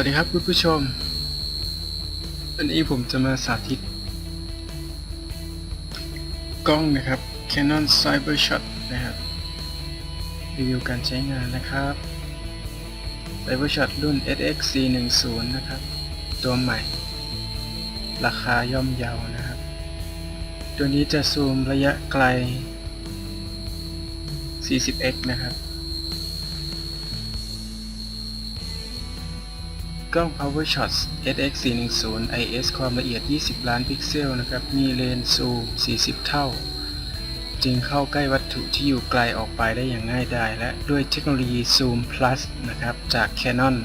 วัสดีครับคุณผู้ชม วันนี้ผมจะมาสาธิต กล้องนะครับ Canon Cybershot นะครับรีวิวการใช้งานนะครับ Cybershot รุ่น SX410 นะครับ ตัวใหม่ ราคาย่อมเยานะครับ ตัวนี้จะซูมระยะไกล 40x นะครับ กล้อง PowerShot SX410 IS ความละเอียด 20 ล้านพิกเซลนะครับ มีเลนส์ซูม 40 เท่า จึงเข้าใกล้วัตถุที่อยู่ไกลออกไปได้อย่างง่ายดายและด้วยเทคโนโลยี Zoom Plus นะครับ จาก Canon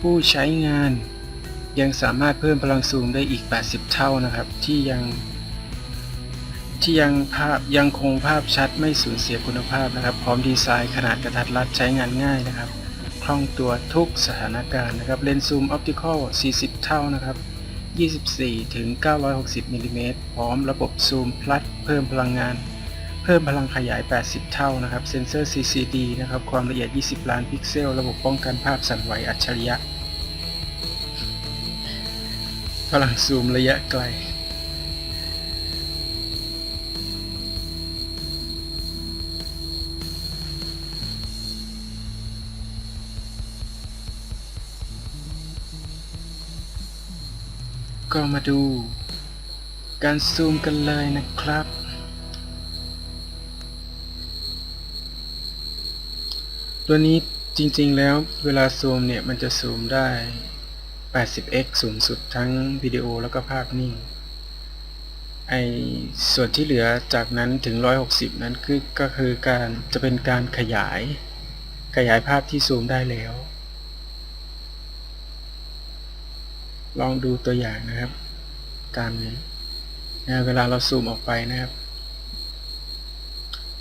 ผู้ใช้งานยังสามารถเพิ่มพลังซูมได้อีก 80 เท่านะครับ ที่ยังที่ยังภาพยังคงภาพชัดไม่สูญเสียคุณภาพนะครับ พร้อมดีไซน์ขนาดกระทัดรัดใช้งานง่ายนะครับ ล่องตัวทุกสถานการณ์นะครับเลนส์ซูมออปติคอล 40 เท่านะครับ 24 ถึง 960มิลลิเมตรพร้อมระบบซูมพลัดเพิ่มพลังงาน เพิ่มพลังขยาย 80 เท่านะครับ เซนเซอร์ CCD นะครับ ความละเอียด 20 ล้านพิกเซล ระบบป้องกันภาพสั่นไหวอัจฉริยะ พลังซูมระยะไกล ก็มาดู การซูมกันเลยนะครับ ตัวนี้จริงๆแล้วเวลาซูมเนี่ยมันจะซูมได้ 80x สูงสุดทั้งวิดีโอแล้วก็ภาพนิ่ง ไอส่วนที่เหลือจากนั้นถึง 160 นั้นคือก็คือการจะเป็นการขยาย ขยายภาพที่ซูมได้แล้ว ลองดูตัวอย่างนะครับ ตามนี้นะเวลาเราซูมออกไปนะครับ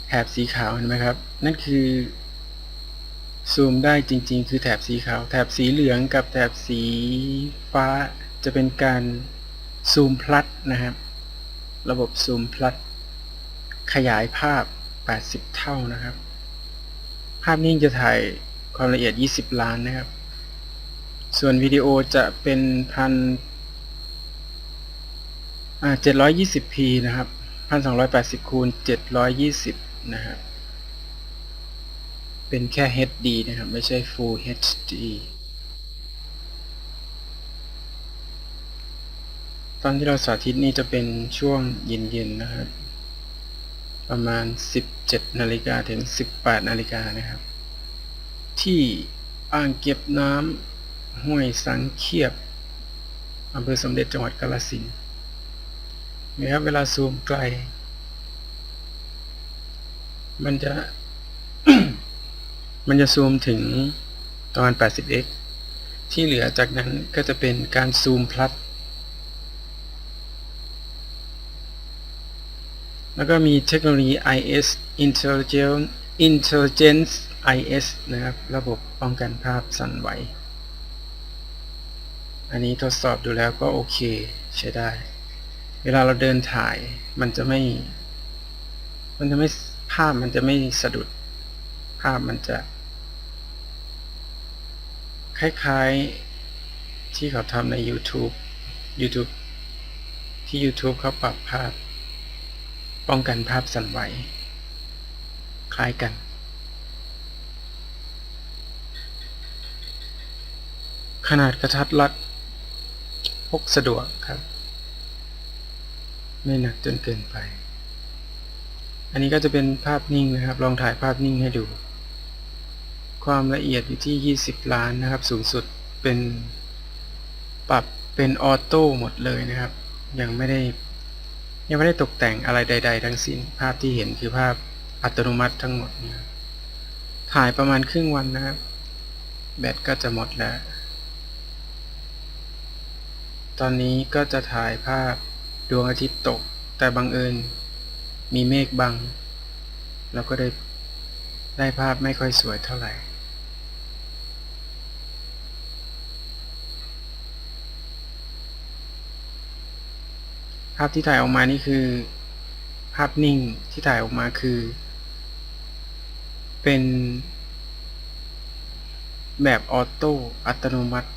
แถบสีขาวเห็นไหมครับ นั่นคือซูมได้จริง ๆ คือแถบสีขาว แถบสีเหลืองกับแถบสีฟ้าจะเป็นการซูมพลัดนะครับ ระบบซูมพลัด ขยายภาพ 80 เท่านะครับ ภาพนิ่งจะถ่ายความละเอียด 20 ล้านนะครับ ส่วนวิดีโอจะเป็นพันอ่า 720p นะครับ1280คูณ720นะครับเป็นแค่ HD นะครับ ไม่ใช่ Full HD ตอนที่เราสาธิตนี่จะเป็นช่วงเย็นๆนะครับ ประมาณ 17 นาฬิกาถึง 18 นาฬิกานะครับ ที่อ่างเก็บน้ำ ห้วยสังเขียบอำเภอสมเด็จจังหวัดกาฬสินนะครับเวลาซูมไกล มันจะ มันจะซูมถึงประมาณ 80x ที่เหลือจากนั้นก็จะเป็นการซูมพลัดแล้วก็มีเทคโนโลยี IS Intelligent Intelligence IS นะครับ ระบบป้องกันภาพสั่นไหว อันนี้ทดสอบดูแล้วก็โอเคใช้ได้ เวลาเราเดินถ่ายมันจะไม่ มันจะไม่ภาพมันจะไม่สะดุด ภาพมันจะ คล้ายๆที่เขาทำใน YouTube YouTube ที่ YouTube เขาปรับภาพ ป้องกันภาพสั่นไหว คล้ายกันขนาดกระทัดรัด พกสะดวกครับ ไม่หนักจนเกินไป อันนี้ก็จะเป็นภาพนิ่งนะครับ ลองถ่ายภาพนิ่งให้ดู ความละเอียดอยู่ที่ 20 ล้านนะครับ สูงสุดเป็นปรับเป็นออโต้หมดเลยนะครับ ยังไม่ได้ยังไม่ได้ตกแต่งอะไรใด ๆ ทั้งสิ้น ภาพที่เห็นคือภาพอัตโนมัติทั้งหมดนะถ่ายประมาณครึ่งวันนะครับ แบตก็จะหมดแล้ว ตอนนี้ก็จะถ่ายภาพดวงอาทิตย์ตก แต่บังเอิญ มีเมฆบัง เราก็ได้ได้ภาพไม่ค่อยสวยเท่าไหร่ภาพที่ถ่ายออกมานี่คือ ภาพนิ่งที่ถ่ายออกมาคือ เป็นแบบออโต้อัตโนมัติ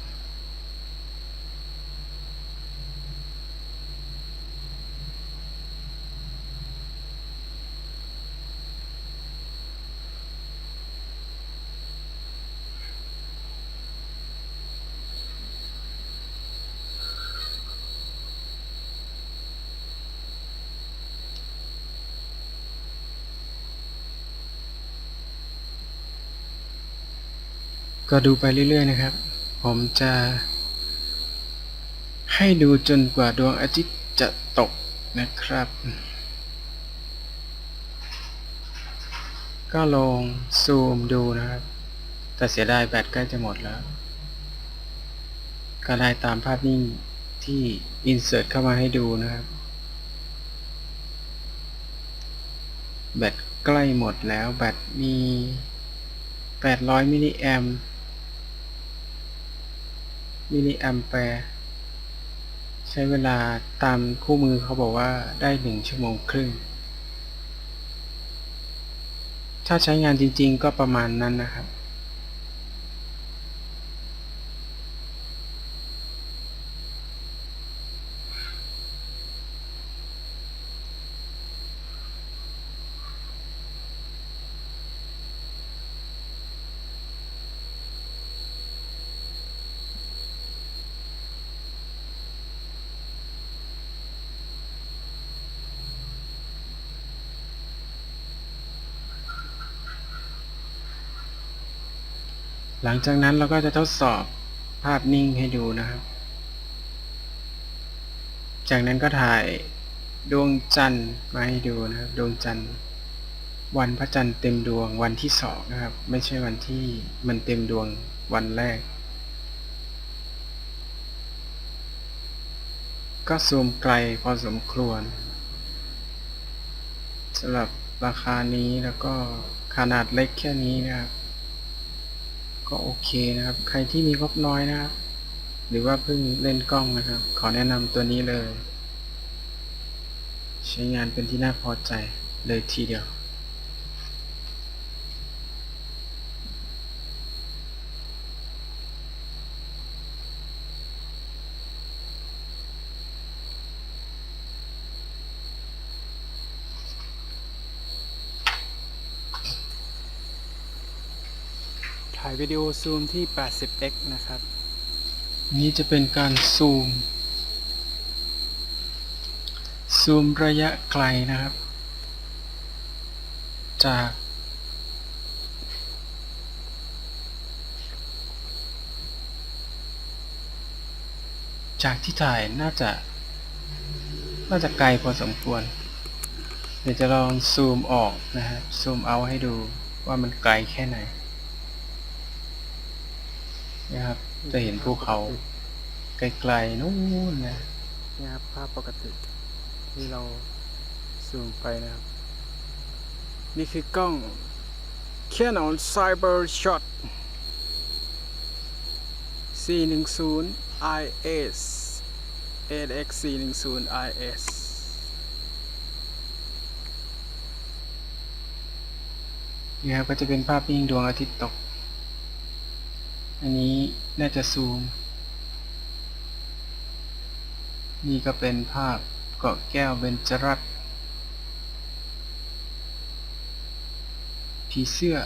ก็ดูไปเรื่อยๆนะครับ ผมจะ ให้ดูจนกว่าดวงอาทิตย์จะตกนะครับ ก็ลงซูมดูนะครับ แต่เสียดายแบตใกล้จะหมดแล้ว ก็ได้ตามภาพนิ่งที่อินเสิร์ตเข้ามาให้ดูนะครับ แบตใกล้หมดแล้วแบตมี 800 มิลลิแอมป์ มิลลิแอมแปร์ใช้เวลาตามคู่มือเขาบอกว่าได้หนึ่งชั่วโมงครึ่ง ถ้าใช้งานจริงๆก็ประมาณนั้นนะครับ หลังจากนั้นเราก็จะทดสอบภาพนิ่งให้ดูนะครับ จากนั้นก็ถ่ายดวงจันทร์มาให้ดูนะครับ ดวงจันทร์ วันพระจันทร์เต็มดวงวันที่สองนะครับ ไม่ใช่วันที่มันเต็มดวงวันแรก ก็ซูมไกลพอสมควรสำหรับราคานี้แล้วก็ขนาดเล็กแค่นี้นะครับ ก็โอเคนะครับ ใครที่มีงบน้อยนะครับ หรือว่าเพิ่งเล่นกล้องนะครับ ขอแนะนำตัวนี้เลย ใช้งานเป็นที่น่าพอใจเลยทีเดียว ถ่ายวิดีโอซูมที่ 80x นะครับ นี้จะเป็นการซูม ซูมระยะไกลนะครับ จาก จากที่ถ่ายน่าจะ น่าจะไกลพอสมควร เดี๋ยวจะลองซูมออกนะครับ ซูมเอาให้ดูว่ามันไกลแค่ไหน นะครับ จะเห็นภูเขาไกลๆนู้นนะนี่ครับภาพปกติที่เราซูมไปนะครับ นี่คือกล้อง Canon Cybershot C10 IS 8x C10 IS นี่ครับก็จะเป็นภาพนิ่งดวงอาทิตย์ตก อันนี้น่าจะซูม นี่ก็เป็นภาพเกาะแก้วเบญจรัตน์ผีเสื้อ